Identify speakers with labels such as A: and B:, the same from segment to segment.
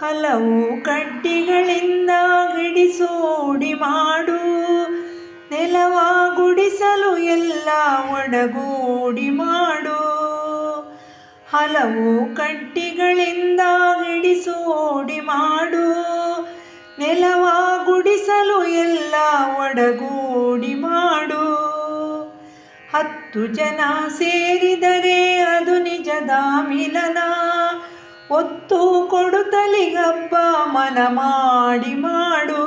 A: ಹಲವು ಕಡ್ಡಿಗಳಿಂದ ಗಿಡಿಸೋಡಿ ಮಾಡು. ನೆಲವ ಗುಡಿಸಲು ಎಲ್ಲ ಒಡಗೂಡಿ ಮಾಡು. ಹಲವು ಕಡ್ಡಿಗಳಿಂದ ಗಿಡಿಸೋಡಿ ಮಾಡು. ನೆಲವ ಗುಡಿಸಲು ಎಲ್ಲ ಒಡಗೂಡಿ ಮಾಡು. ಹತ್ತು ಜನ ಸೇರಿದರೆ ಅದು ನಿಜದ ಮಿಲನ. ಒತ್ತು ಕೊಡುತ್ತಲಿಗಬ್ಬ ಮನ ಮಾಡಿ ಮಾಡು.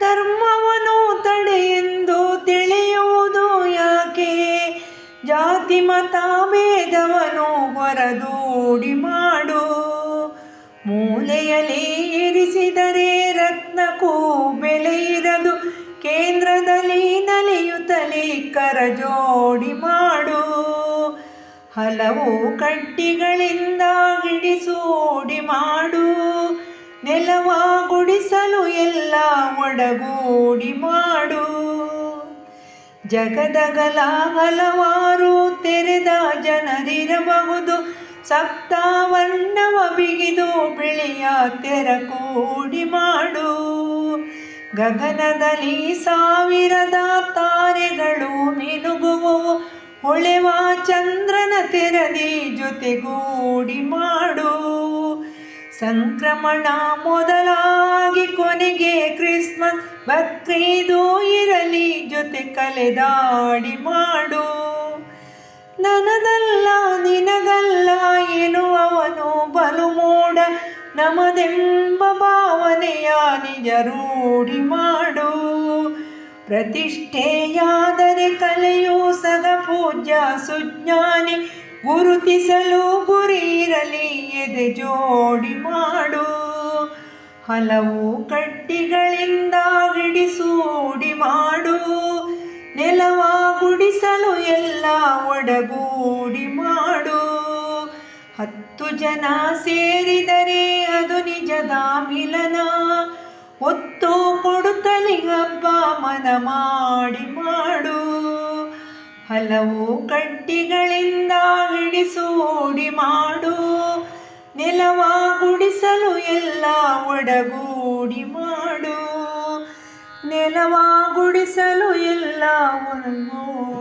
A: ಧರ್ಮವನು ತಡೆಯೆಂದು ತಿಳಿಯುವುದು ಯಾಕೆ? ಜಾತಿ, ಮತ, ಭೇದವನು ಹೊರದೂಡಿ ಮಾಡು. ಮೂಲೆಯಲ್ಲಿ ಇರಿಸಿದರೆ ರತ್ನಕ್ಕೂ ಬೆಲೆ ಇರದು. ಕೇಂದ್ರದಲ್ಲಿ ನಲಿಯುತ್ತಲೇ ಕರ ಜೋಡಿ ಮಾಡು. ಹಲವು ಕಡ್ಡಿಗಳಿಂದ ಗಿಡಿಸೋಡಿ ಮಾಡು. ನೆಲವ ಗುಡಿಸಲು ಎಲ್ಲ ಒಡಗೂಡಿ ಮಾಡು. ಜಗದಗಲ ಹಲವಾರು ತೆರೆದ ಜನರಿರಬಹುದು. ಸಪ್ತಾವನ್ನವ ಬಿಗಿದು ಬಿಳಿಯ ತೆರ ಕೂಡಿ ಮಾಡು. ಗಗನದಲ್ಲಿ ಸಾವಿರದ ತಾರೆಗಳು ಮಿನುಗುವು. ಹೊಳೆವ ಚಂದ್ರನ ತೆರದಿ ಜೊತೆಗೂಡಿ ಮಾಡು. ಸಂಕ್ರಮಣ ಮೊದಲಾಗಿ ಕೊನೆಗೆ ಕ್ರಿಸ್ಮಸ್ ಬಕ್ರೀದು ಇರಲಿ ಜೊತೆ ಕಲೆದಾಡಿ ಮಾಡು. ನನದಲ್ಲ, ನಿನಗಲ್ಲ ಎನ್ನುವವನು ಬಲು ಮೂಡ. ನಮದೆಂಬ ಭಾವನೆಯ ನಿಜ ರೂಢಿ ಮಾಡು. ಪ್ರತಿಷ್ಠೆಯಾದರೆ ಕಲೆಯು ಸದ ಪೂಜ್ಯ ಸುಜ್ಞಾನಿ. ಗುರುತಿಸಲು ಗುರಿ ಇರಲಿ ಎದೆ ಜೋಡಿ ಮಾಡು. ಹಲವು ಕಟ್ಟಿಗಳಿಂದ ಹಿಡಿಸೂಡಿ ಮಾಡು. ನೆಲವ ಗುಡಿಸಲು ಎಲ್ಲ ಒಡಗೂಡಿ ಮಾಡು. ಹತ್ತು ಜನ ಸೇರಿದರೆ ಅದು ನಿಜದ ಮಿಲನ. ಒತ್ತು ಕೊಡುತ್ತಲಿಗಪ್ಪ ಮನ ಮಾಡಿ ಮಾಡು. ಹಲವು ಕಡ್ಡಿಗಳಿಂದ ಹಿಡಿಸೂಡಿ ಮಾಡು. ನೆಲವ ಗುಡಿಸಲು ಎಲ್ಲ ಒಡಗೂಡಿ ಮಾಡು. ನೆಲವ ಗುಡಿಸಲು ಎಲ್ಲ ಮಾಡು